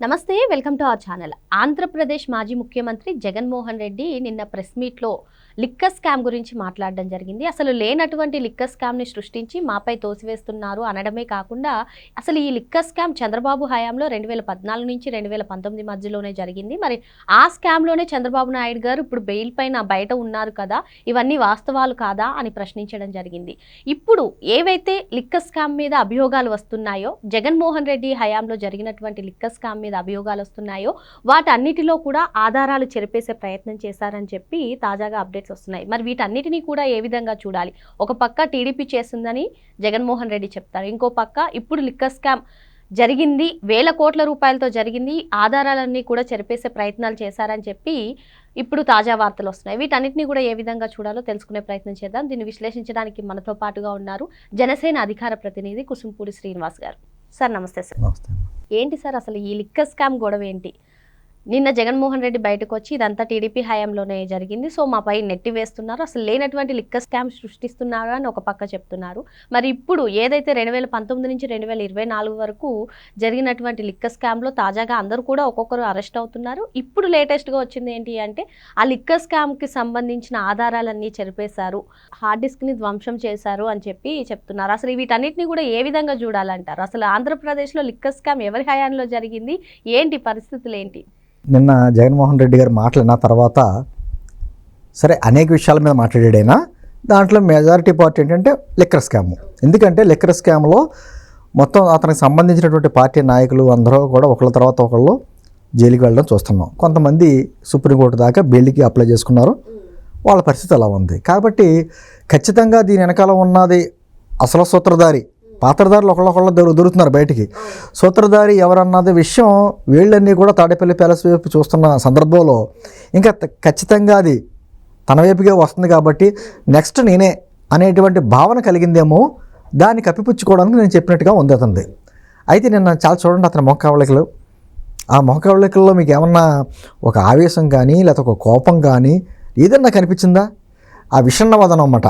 నమస్తే welcome to our channel. Andhra Pradesh మాజీ ముఖ్యమంత్రి జగన్మోహన్ రెడ్డి నిన్న ప్రెస్ మీట్లో లిక్కర్ స్కామ్ గురించి మాట్లాడడం జరిగింది. అసలు లేనటువంటి లిక్కర్ స్కామ్ని సృష్టించి మాపై తోసివేస్తున్నారు అనడమే కాకుండా అసలు ఈ లిక్కర్ స్కామ్ చంద్రబాబు హయాంలో రెండు వేల పద్నాలుగు నుంచి రెండు వేల పంతొమ్మిది మధ్యలోనే జరిగింది. మరి ఆ స్కామ్లోనే చంద్రబాబు నాయుడు గారు ఇప్పుడు బెయిల్ పైన బయట ఉన్నారు కదా ఇవన్నీ వాస్తవాలు కాదా అని ప్రశ్నించడం జరిగింది. ఇప్పుడు ఏవైతే లిక్కర్ స్కామ్ మీద అభియోగాలు వస్తున్నాయో జగన్మోహన్ రెడ్డి హయాంలో జరిగినటువంటి లిక్కర్ స్కామ్ మీద అభియోగాలు వస్తున్నాయో వాటన్నిటిలో కూడా ఆధారాలు చెరిపేసే ప్రయత్నం చేశారని చెప్పి తాజాగా అప్డేట్స్ వస్తున్నాయి. మరి వీటన్నిటినీ కూడా ఏ విధంగా చూడాలి? ఒక పక్క టీడీపీ చేస్తుందని జగన్మోహన్ రెడ్డి చెప్తారు. ఇంకో పక్క ఇప్పుడు లిక్కర్ స్కామ్ జరిగింది వేల కోట్ల రూపాయలతో జరిగింది ఆధారాలన్నీ కూడా చెరిపేసే ప్రయత్నాలు చేశారని చెప్పి ఇప్పుడు తాజా వార్తలు వస్తున్నాయి. వీటన్నిటిని కూడా ఏ విధంగా చూడాలో తెలుసుకునే ప్రయత్నం చేద్దాం. దీన్ని విశ్లేషించడానికి మనతో పాటుగా ఉన్నారు జనసేన అధికార ప్రతినిధి కుసుంపూడి శ్రీనివాస్ గారు. సార్ నమస్తే సార్. నమస్తే ఏంటి సార్ అసలు ఈ లిక్కర్ స్కామ్ గొడవ ఏంటి? నిన్న జగన్మోహన్ రెడ్డి బయటకు వచ్చి ఇదంతా టీడీపీ హయాంలోనే జరిగింది. సో మాపై నెట్టి వేస్తున్నారు. అసలు లేనటువంటి లిక్క స్కామ్ సృష్టిస్తున్నారు అని ఒక పక్క చెప్తున్నారు. మరి ఇప్పుడు ఏదైతే రెండు వేల పంతొమ్మిది నుంచి రెండు వేల ఇరవై నాలుగు వరకు జరిగినటువంటి లిక్కర్ స్కామ్లో తాజాగా అందరూ కూడా ఒక్కొక్కరు అరెస్ట్ అవుతున్నారు. ఇప్పుడు లేటెస్ట్గా వచ్చింది ఏంటి అంటే ఆ లిక్కర్ స్కామ్కి సంబంధించిన ఆధారాలన్నీ చెరిపేశారు. హార్డ్ డిస్క్ని ధ్వంసం చేశారు అని చెప్పి చెప్తున్నారు. అసలు వీటన్నిటిని కూడా ఏ విధంగా చూడాలంటారు? అసలు ఆంధ్రప్రదేశ్లో లిక్క స్కామ్ ఎవరి హయాంలో జరిగింది? ఏంటి పరిస్థితులు ఏంటి? నిన్న జగన్మోహన్ రెడ్డి గారు మాట్లాడిన తర్వాత సరే అనేక విషయాల మీద మాట్లాడాడైనా దాంట్లో మెజారిటీ పార్టీ ఏంటంటే లిక్కర్ స్కామ్ ఎందుకంటే లిక్కర్ స్కామ్లో మొత్తం అతనికి సంబంధించినటువంటి పార్టీ నాయకులు అందరూ కూడా ఒకళ్ళ తర్వాత ఒకళ్ళు జైలుకి వెళ్ళడం చూస్తున్నాం. కొంతమంది సుప్రీంకోర్టు దాకా బెయిల్కి అప్లై చేసుకున్నారు. వాళ్ళ పరిస్థితి అలా ఉంది. కాబట్టి ఖచ్చితంగా దీని వెనకాల ఉన్నది అసలు సూత్రధారి పాత్రధారులు ఒకళ్ళొకళ్ళు దొరు దొరుకుతున్నారు బయటికి. సూత్రధారి ఎవరన్నది విషయం వీళ్ళన్నీ కూడా తాడేపల్లి ప్యాలెస్ వైపు చూస్తున్న సందర్భంలో ఇంకా ఖచ్చితంగా అది తన వైపుగా వస్తుంది కాబట్టి నెక్స్ట్ నేనే అనేటువంటి భావన కలిగిందేమో దాన్ని కప్పిపుచ్చుకోవడానికి నేను చెప్పినట్టుగా ఉంది అతనిది. అయితే నిన్న చాలా చూడండి అతని మొక్క కవళికలు. ఆ మొక్క మీకు ఏమన్నా ఒక ఆవేశం కానీ లేకపోతే ఒక కోపం కానీ ఏదన్నా కనిపించిందా? ఆ విషణ్ణవదనం అన్నమాట.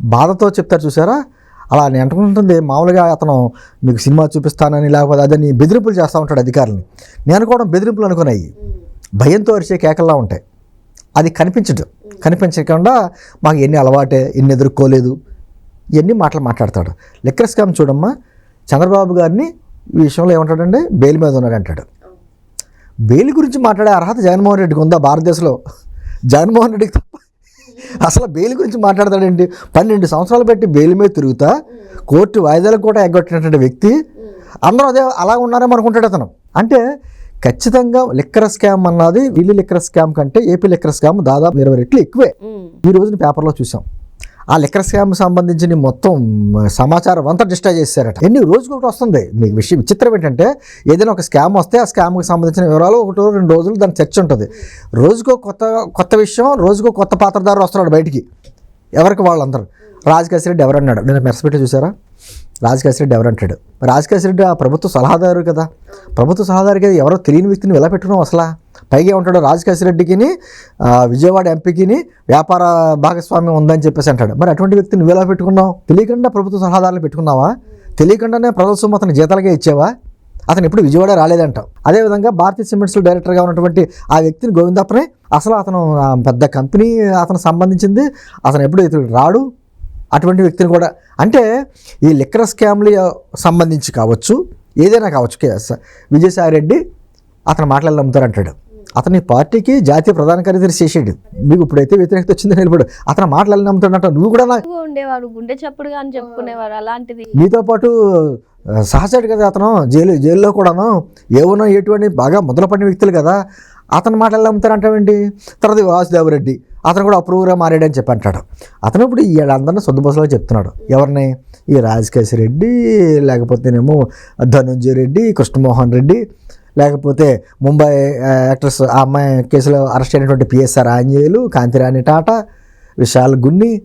బాధతో చెప్తారు చూసారా? అలా అని అంటుకుంటుంది మామూలుగా అతను మీకు సినిమా చూపిస్తానని లేకపోతే అదని బెదిరింపులు చేస్తూ ఉంటాడు అధికారులని. నేను కూడా బెదిరింపులు అనుకున్నాయి. భయంతో అరిచే కేకల్లా ఉంటాయి. అది కనిపించదు. కనిపించకుండా మాకు ఎన్ని అలవాటే ఎన్ని ఎదుర్కోలేదు ఇవన్నీ మాటలు మాట్లాడతాడు. లిక్కర్ స్కామ్ చూడమ్మా చంద్రబాబు గారిని ఈ విషయంలో ఏమంటాడంటే బెయిల్ మీద ఉన్నాడు అంటాడు. బెయిల్ గురించి మాట్లాడే అర్హత జగన్మోహన్ రెడ్డికి ఉందా భారతదేశంలో? జగన్మోహన్ రెడ్డికి తప్ప అసలు బెయిల్ గురించి మాట్లాడతాడండి. పన్నెండు సంవత్సరాలు పెట్టి బెయిల్ మీద తిరుగుతా కోర్టు వాయిదాలకు కూడా ఎగ్గొట్టినటువంటి వ్యక్తి అందరూ అదే అలా ఉన్నారేమో అనుకుంటాడు అతను. అంటే ఖచ్చితంగా లిక్కర్ స్కామ్ అన్నది వీళ్ళు లిక్కర్ స్కామ్ కంటే ఏపీ లిక్కర్ స్కామ్ దాదాపు ఇరవై రెట్లు ఎక్కువే. ఈ రోజున పేపర్లో చూసాం. ఆ లిక్కర్ స్కామ్ సంబంధించిన మొత్తం సమాచారం అంతా డిస్ట్రాయ్ చేశారట. ఎన్ని రోజులు ఒకటి వస్తుంది. మీకు విషయం విచిత్రం ఏంటంటే ఏదైనా ఒక స్కామ్ వస్తే ఆ స్కామ్కి సంబంధించిన వివరాలు ఒకటో రెండు రోజులు దాని చర్చ ఉంటుంది. రోజుకో కొత్త కొత్త విషయం రోజుకో కొత్త పాత్రధారు వస్తున్నాడు బయటికి. ఎవరికి వాళ్ళందరూ? రాజకేశ్ రెడ్డి ఎవరన్నాడు నేను మెరసపెట్టి చూసారా? రాజకేశ్వరెడ్డి ఎవరంటాడు రాజకేశ్వరెడ్డి ఆ ప్రభుత్వ సలహాదారు కదా. ప్రభుత్వ సలహాదారు కదా ఎవరో తెలియని వ్యక్తిని ఎలా పెట్టుకున్నావు అసలు? పైగా ఉంటాడు రాజకేశ్ రెడ్డికిని విజయవాడ ఎంపీకిని వ్యాపార భాగస్వామ్యం ఉందని చెప్పేసి అంటాడు. మరి అటువంటి వ్యక్తిని నువ్వు ఎలా పెట్టుకున్నావు? తెలియకుండా ప్రభుత్వ సలహాదారులు పెట్టుకున్నావా? తెలియకుండానే ప్రజల సొమ్ము అతను జీతాలుగా ఇచ్చావా? అతను ఎప్పుడు విజయవాడ రాలేదంటాం అదేవిధంగా భారతీయ సిమెంట్స్ డైరెక్టర్గా ఉన్నటువంటి ఆ వ్యక్తిని గోవిందప్పనే అసలు అతను పెద్ద కంపెనీ అతను సంబంధించింది అతను ఎప్పుడు ఇతడు రాడు? అటువంటి వ్యక్తిని కూడా అంటే ఈ లిక్కర్ స్కామ్లు సంబంధించి కావచ్చు ఏదైనా కావచ్చు విజయసాయి రెడ్డి అతను మాటలు అంటాడు అతని పార్టీకి జాతీయ ప్రధాన కార్యదర్శి చేసాడు. మీకు ఇప్పుడైతే వ్యతిరేకత వచ్చింది నిలబడు. అతను మాటలు నమ్ముతాడంట నువ్వు కూడా ఉండేవాడు గుండె చప్పుడుగా అని చెప్పుకునేవారు అలాంటిది. మీతో పాటు ఆ, సహచరుడు కదా అతను జైలు జైల్లో కూడాను. ఏవనో ఎటువంటి బాగా మొదలు పడిన వ్యక్తులు కదా. అతను మాటలు నమ్ముతారంటావేంటి తర్వాత వాసుదేవరెడ్డి అతను కూడా అప్రూవ్గా మారాడని చెప్పి అంటాడు. అతను ఇప్పుడు ఈ అందరినీ సొద్దుబసలో చెప్తున్నాడు. ఎవరిని? ఈ రాజకేశ్ రెడ్డి లేకపోతేనేమో ధనుంజయ రెడ్డి కృష్ణమోహన్ రెడ్డి లేకపోతే ముంబై యాక్ట్రెస్ ఆ అమ్మాయి కేసులో అరెస్ట్ అయినటువంటి పిఎస్ఆర్ ఆంజనేయులు కాంతిరాణి టాటా విశాల్ గున్ని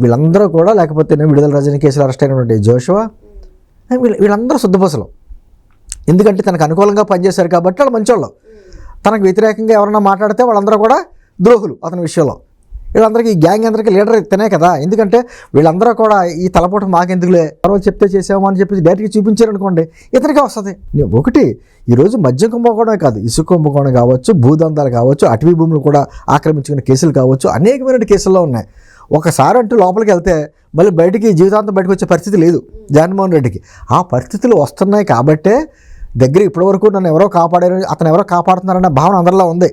వీళ్ళందరూ కూడా లేకపోతే విడుదల రజని కేసులో అరెస్ట్ అయినటువంటి జోషువా. వీళ్ళ వీళ్ళందరూ శుద్ధపసలు. ఎందుకంటే తనకు అనుకూలంగా పనిచేశారు కాబట్టి వాళ్ళు మంచోళ్ళు. తనకు వ్యతిరేకంగా ఎవరైనా మాట్లాడితే వాళ్ళందరూ కూడా ద్రోహులు అతని విషయంలో. వీళ్ళందరికీ ఈ గ్యాంగ్ అందరికీ లీడర్ ఇతనే కదా. ఎందుకంటే వీళ్ళందరూ కూడా ఈ తలపోటు మాకెందుకులే? తర్వాత చెప్తే చేసామో అని చెప్పి డైరెక్ట్గా చూపించారనుకోండి ఇతనికే వస్తుంది. ఒకటి ఈరోజు మద్యం కుంభకోణమే కాదు ఇసుక కుంభకోణం కావచ్చు భూదందాలు కావచ్చు అటవీ భూములు కూడా ఆక్రమించుకునే కేసులు కావచ్చు అనేకమైన కేసుల్లో ఉన్నాయి. ఒకసారి అంటూ లోపలికి వెళ్తే మళ్ళీ బయటికి జీవితాంతం బయటకు వచ్చే పరిస్థితి లేదు జగన్మోహన్ రెడ్డికి. ఆ పరిస్థితులు వస్తున్నాయి కాబట్టే దగ్గర ఇప్పటివరకు నన్ను ఎవరో కాపాడారు అతను ఎవరో కాపాడుతున్నారన్న భావన అందరిలో ఉంది.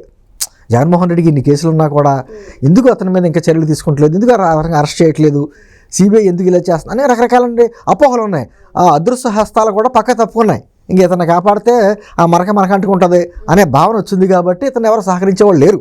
జగన్మోహన్ రెడ్డికి ఇన్ని కేసులు ఉన్నా కూడా ఎందుకు అతని మీద ఇంకా చర్యలు తీసుకుంటలేదు? ఎందుకు అరెస్ట్ చేయట్లేదు? సిబిఐ ఎందుకు ఇలా చేస్తుంది? అనే రకరకాల అపోహలు ఉన్నాయి. ఆ అదృశ్య హస్తాలు కూడా పక్క తప్పుకున్నాయి ఇంక ఇతను కాపాడితే ఆ మరక మరక అంటుకుంటుంది అనే భావన వచ్చింది కాబట్టి ఇతను ఎవరు సహకరించేవాళ్ళు లేరు.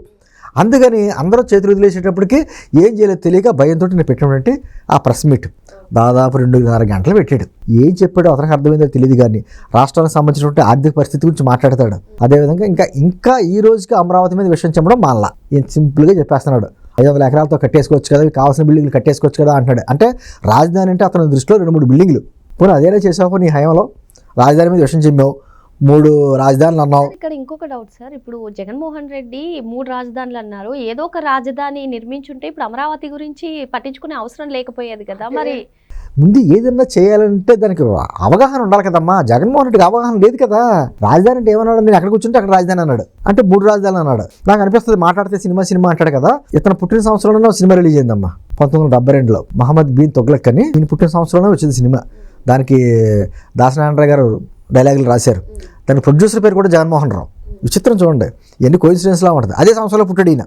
అందుకని అందరూ చేతులు వదిలేసేటప్పటికి ఏం చేయలేదు తెలియక భయంతో నేను పెట్టినటువంటి ఆ ప్రెస్ మీట్ దాదాపు రెండున్నర గంటలు పెట్టాడు. ఏం చెప్పాడో అతనికి అర్థమైందో తెలియదు కానీ రాష్ట్రానికి సంబంధించినటువంటి ఆర్థిక పరిస్థితి గురించి మాట్లాడతాడు. అదేవిధంగా ఇంకా ఇంకా ఈ రోజుకి అమరావతి మీద విషయం చెప్పడం మళ్ళా. ఈయన సింపుల్గా చెప్పేస్తున్నాడు. ఐదు వందల ఎకరాలతో కట్టేసుకోవచ్చు కదా కావాల్సిన బిల్డింగ్లు కట్టేసుకోవచ్చు కదా అంటాడు అంటే రాజధాని అంటే అతని దృష్టిలో రెండు మూడు బిల్డింగ్లు. పోనీ అదేనా చేసావు నీ హయాంలో? రాజధాని మీద విషయం చెప్పావు. మూడు రాజధానులు అన్నావు. ఇక్కడ ఇంకొక డౌట్ సార్. ఇప్పుడు జగన్మోహన్ రెడ్డి మూడు రాజధానులు అన్నారు. ఏదో ఒక రాజధాని నిర్మించుంటే ఇప్పుడు అమరావతి గురించి పట్టించుకునే అవసరం లేకపోయేది కదా మరి. ముందు ఏదన్నా చేయాలంటే దానికి అవగాహన ఉండాలి కదమ్మా. జగన్మోహన్ రెడ్డికి అవగాహన లేదు కదా. రాజధాని అంటే ఏమన్నాడు? నేను అక్కడ కూర్చుంటే అక్కడ రాజధాని అన్నాడు. అంటే మూడు రాజధానులు అన్నాడు. నాకు అనిపిస్తుంది మాట్లాడితే సినిమా సినిమా అంటాడు కదా. ఇతను పుట్టిన సంవత్సరంలోనే సినిమా రిలీజ్ అయిందమ్మా. పంతొమ్మిది వందల డెబ్బై రెండులో. మహమ్మద్ బీన్ తొగ్లక్ అని పుట్టిన సంవత్సరంలోనే వచ్చింది సినిమా. దానికి దాసనారాయణ గారు డైలాగులు రాశారు. దాని ప్రొడ్యూసర్ పేరు కూడా జగన్మోహన్ రావు. విచిత్రం చూడండి. ఎన్ని కోయిన్సిడెన్స్లా ఉంటుంది. అదే సంవత్సరంలో పుట్టాడు ఈయన.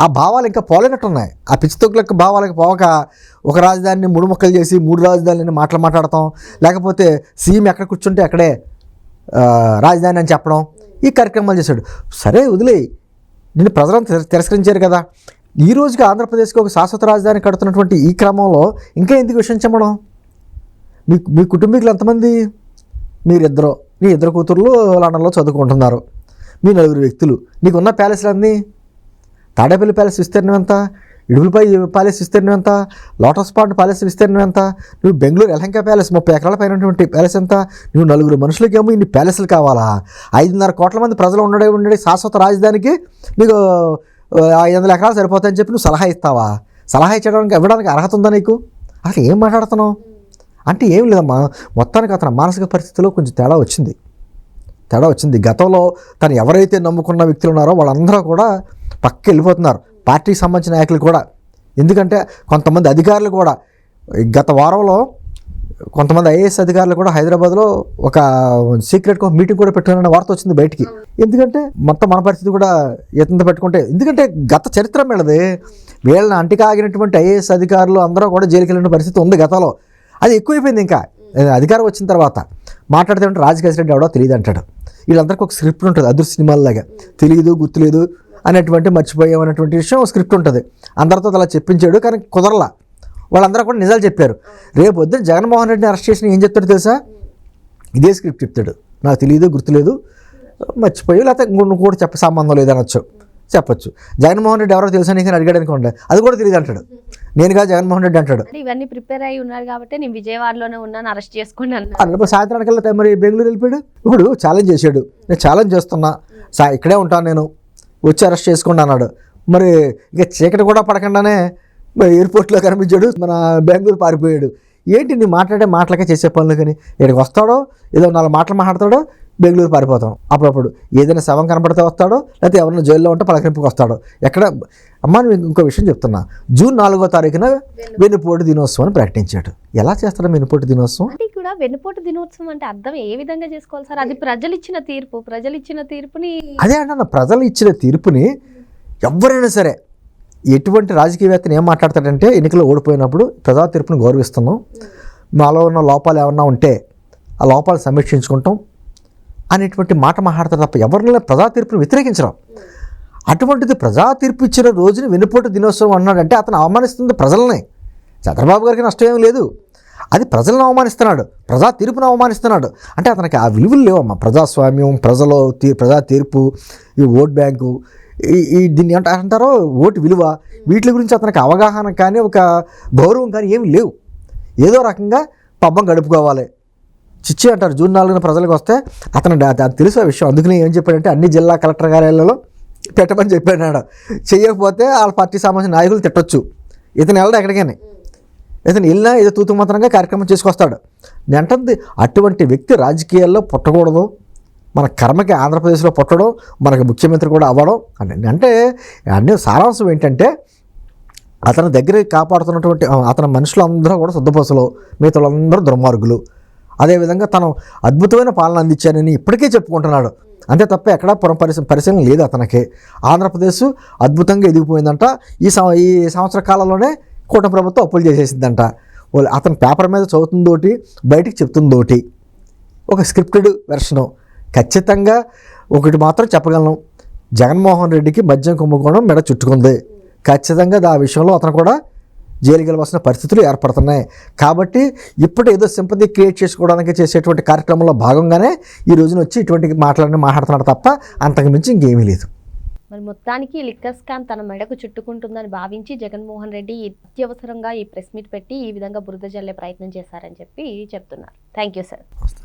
ఆ భావాలు ఇంకా పోలేనట్టు ఉన్నాయి ఆ పిచ్చి తొక్కులకు భావాలకు పోక ఒక రాజధానిని మూడు ముక్కలు చేసి మూడు రాజధానిని మాటలు మాట్లాడతాం. లేకపోతే సీఎం ఎక్కడ కూర్చుంటే అక్కడే రాజధాని అని చెప్పడం. ఈ కార్యక్రమాలు చేశాడు. సరే వదిలే నిన్ను ప్రజలను తిర- తిరస్కరించారు కదా. ఈ రోజుకి ఆంధ్రప్రదేశ్కి ఒక శాశ్వత రాజధాని కడుతున్నటువంటి ఈ క్రమంలో ఇంకా ఎందుకు విషయం చెప్పడం? మీ మీ కుటుంబీకులు ఎంతమంది? మీరిద్దరు మీ ఇద్దరు కూతుర్లు లండన్లో చదువుకుంటున్నారు. మీ నలుగురు వ్యక్తులు నీకున్న ప్యాలెస్లు అన్నీ? తాడేపల్లి ప్యాలెస్ విస్తీర్ణం ఎంత? ఇడుపులపై ప్యాలెస్ విస్తీర్ణం ఎంత? లోటస్ పాండ్ ప్యాలెస్ విస్తీర్ణం ఎంత? నువ్వు బెంగళూరు ఎలంక ప్యాలెస్ ముప్పై ఎకరాల పైనటువంటి ప్యాలెస్ ఎంత? నువ్వు నలుగురు మనుషులకేమో ఇన్ని ప్యాలెస్లు కావాలా? ఐదున్నర కోట్ల మంది ప్రజలు ఉండడే ఉండే శాశ్వత రాజధానికి నీకు ఐదు వందల ఎకరాలు సరిపోతాయని చెప్పి నువ్వు సలహా ఇస్తావా? సలహా ఇచ్చడానికి ఇవ్వడానికి అర్హత ఉందా నీకు? అసలు ఏం మాట్లాడుతున్నావు? అంటే ఏం లేదమ్మా మొత్తానికి అతని మానసిక పరిస్థితిలో కొంచెం తేడా వచ్చింది. తేడా వచ్చింది. గతంలో తను ఎవరైతే నమ్ముకున్న వ్యక్తులు ఉన్నారో వాళ్ళందరూ కూడా పక్కకి వెళ్ళిపోతున్నారు. పార్టీకి సంబంధించిన నాయకులు కూడా. ఎందుకంటే కొంతమంది అధికారులు కూడా. గత వారంలో కొంతమంది ఐఏఎస్ అధికారులు కూడా హైదరాబాద్లో ఒక సీక్రెట్ మీటింగ్ కూడా పెట్టుకున్న వార్త వచ్చింది బయటికి. ఎందుకంటే మొత్తం మన పరిస్థితి కూడా ఎత్తంత పెట్టుకుంటే. ఎందుకంటే గత చరిత్ర వీళ్ళది వీళ్ళని అంటికాగినటువంటి ఐఏఎస్ అధికారులు అందరూ కూడా జైలుకి వెళ్ళిన పరిస్థితి ఉంది గతంలో. అది ఎక్కువైపోయింది ఇంకా. అధికారం వచ్చిన తర్వాత మాట్లాడితే ఉంటే రాజకేశ్ రెడ్డి ఎవడో తెలియదు అంటాడు. వీళ్ళందరికీ ఒక స్క్రిప్ట్ ఉంటుంది అదృశ్య సినిమాల్లాగా. తెలియదు గుర్తులేదు అనేటువంటి మర్చిపోయాం అనేటువంటి విషయం స్క్రిప్ట్ ఉంటుంది. అందరితో అలా చెప్పించాడు కానీ కుదరలా. వాళ్ళందరూ కూడా నిజాలు చెప్పారు. రేపు పొద్దున జగన్మోహన్ రెడ్డిని అరెస్ట్ చేసిన ఏం చెప్తాడు తెలుసా? ఇదే స్క్రిప్ట్ చెప్తాడు. నాకు తెలియదు గుర్తులేదు మర్చిపోయి లేకపోతే ఇంకొన్ని కూడా చెప్ప సంబంధం లేదనొచ్చు. చెప్పొచ్చు. జగన్మోహన్ రెడ్డి ఎవరో తెలుసా నీకు? అడిగాడు అనుకోండి. అది కూడా తెలియదు అంటాడు. నేనుగా జగన్మోహన్ రెడ్డి అంటాడు. అంటే ఇవన్నీ ప్రిపేర్ అయి ఉన్నారు కాబట్టి నేను విజయవాడలోనే ఉన్నాను అరెస్ట్ చేసుకోండి అన్నారు అన్నప్పుడు సాయంత్రానికి వెళ్తే మరి బెంగళూరు వెళ్ళిపోయాడు? ఇప్పుడు ఛాలెంజ్ చేశాడు. నేను ఛాలెంజ్ చేస్తున్నా. సా ఇక్కడే ఉంటాను నేను. వచ్చి అరెస్ట్ చేసుకోండి అన్నాడు. మరి ఇంకా చీకటి కూడా పడకుండానే ఎయిర్పోర్ట్లో కనిపించాడు. మన బెంగళూరు పారిపోయాడు. ఏంటి నీ మాట్లాడే మాటలకే చేసే పనులు కానీ? ఇక్కడికి వస్తాడో? ఏదో నాలుగు మాటలు మాట్లాడతాడో? బెంగళూరు పారిపోతాం. అప్పుడప్పుడు ఏదైనా శవం కనపడితే వస్తాడో లేకపోతే ఎవరైనా జైల్లో ఉంటే పలకరింపుకి వస్తాడో. ఎక్కడ? అమ్మా నేను ఇంకో విషయం చెప్తున్నా. జూన్ నాలుగో తారీఖున వెన్నుపోటు. దినోత్సవం అని ప్రకటించాడు. ఎలా చేస్తాడు వెన్నుపోటు దినోత్సవం? అది కూడా వెన్నుపోటు దినోత్సవం అంటే అర్థం ఏ విధంగా చేసుకోవాలి సార్? అది ప్రజలు ఇచ్చిన తీర్పు. ప్రజలు ఇచ్చిన తీర్పుని అదే అంటున్న ప్రజలు ఇచ్చిన తీర్పుని ఎవరైనా సరే ఎటువంటి రాజకీయవేత్తని ఏం మాట్లాడతాడంటే ఎన్నికల్లో ఓడిపోయినప్పుడు ప్రజా తీర్పుని గౌరవిస్తున్నాం. మాలో ఉన్న లోపాలు ఏమన్నా ఉంటే ఆ లోపాలు సమీక్షించుకుంటాం. అనేటువంటి మాట మాట్లాడతారు తప్ప ఎవరిలో ప్రజా తీర్పును వ్యతిరేకించడం అటువంటిది ప్రజా తీర్పు ఇచ్చిన రోజున వెనుపోటు దినోత్సవం అన్నాడంటే అతను అవమానిస్తుంది ప్రజలనే. చంద్రబాబు గారికి నష్టం ఏం లేదు. అది ప్రజలను అవమానిస్తున్నాడు. ప్రజా తీర్పును అవమానిస్తున్నాడు. అంటే అతనికి ఆ విలువలు లేవమ్మా. ప్రజాస్వామ్యం ప్రజలు తీ ప్రజా తీర్పు ఈ ఓట్ బ్యాంకు ఈ దీన్ని అంటారో ఓటు విలువ వీటి గురించి అతనికి అవగాహన కానీ ఒక గౌరవం కానీ ఏమి లేవు. ఏదో రకంగా పబ్బం గడుపుకోవాలి. చిచ్చి అంటారు. జూన్ నాలుగున ప్రజలకు వస్తే అతను తెలుసు ఆ విషయం. అందుకని ఏం చెప్పాడంటే అన్ని జిల్లా కలెక్టర్ కార్యాలయాలలో పెట్టమని చెప్పాడు. చేయకపోతే వాళ్ళ పార్టీ సంబంధించిన నాయకులు తిట్టొచ్చు. ఇతను వెళ్ళడు ఎక్కడికైనా. ఇతను వెళ్ళినా ఏదో తూతుమాత్రంగా కార్యక్రమం చేసుకొస్తాడు. నేను అటువంటి వ్యక్తి రాజకీయాల్లో పుట్టకూడదు. మన కర్మకి ఆంధ్రప్రదేశ్లో పుట్టడం మనకి ముఖ్యమంత్రి కూడా అవ్వడం అని. అంటే అన్ని సారాంశం ఏంటంటే అతని దగ్గర కాపాడుతున్నటువంటి అతని మనుషులందరూ కూడా శుద్ధపసులు మిగతా వాళ్ళందరూ దుర్మార్గులు. అదేవిధంగా తను అద్భుతమైన పాలన అందించానని ఇప్పటికే చెప్పుకుంటున్నాడు. అంతే తప్ప ఎక్కడ పురం పరిశ్రమ పరిశీలన లేదు అతనికి. ఆంధ్రప్రదేశ్ అద్భుతంగా ఎదిగిపోయిందంట. ఈ సం ఈ సంవత్సర కాలంలోనే కూటమి ప్రభుత్వం అప్పులు చేసేసిందంట. వాళ్ళు అతను పేపర్ మీద చదువుతుందోటి బయటికి చెప్తుందోటి. ఒక స్క్రిప్టెడ్ వెర్షను. ఖచ్చితంగా ఒకటి మాత్రం చెప్పగలను. జగన్మోహన్ రెడ్డికి మద్యం కుంభకోణం మెడ చుట్టుకుంది. ఖచ్చితంగా ఆ విషయంలో అతను కూడా జైలుకి వెళ్ళవలసిన పరిస్థితులు ఏర్పడుతున్నాయి. కాబట్టి ఇప్పుడు ఏదో సింపతి క్రియేట్ చేసుకోవడానికి చేసేటువంటి కార్యక్రమంలో భాగంగానే ఈ రోజున వచ్చి ఇటువంటి మాట్లాడిన మాట్లాడుతున్నాడు తప్ప అంతకు మించి ఇంకేమీ లేదు. మరి మొత్తానికి లిక్కర్ స్కామ్ తన మెడకు చుట్టుకుంటుందని భావించి జగన్మోహన్ రెడ్డి అత్యవసరంగా ఈ ప్రెస్ మీట్ పెట్టి ఈ విధంగా బురద జల్లే ప్రయత్నం చేశారని చెప్పి చెప్తున్నారు. Thank you sir.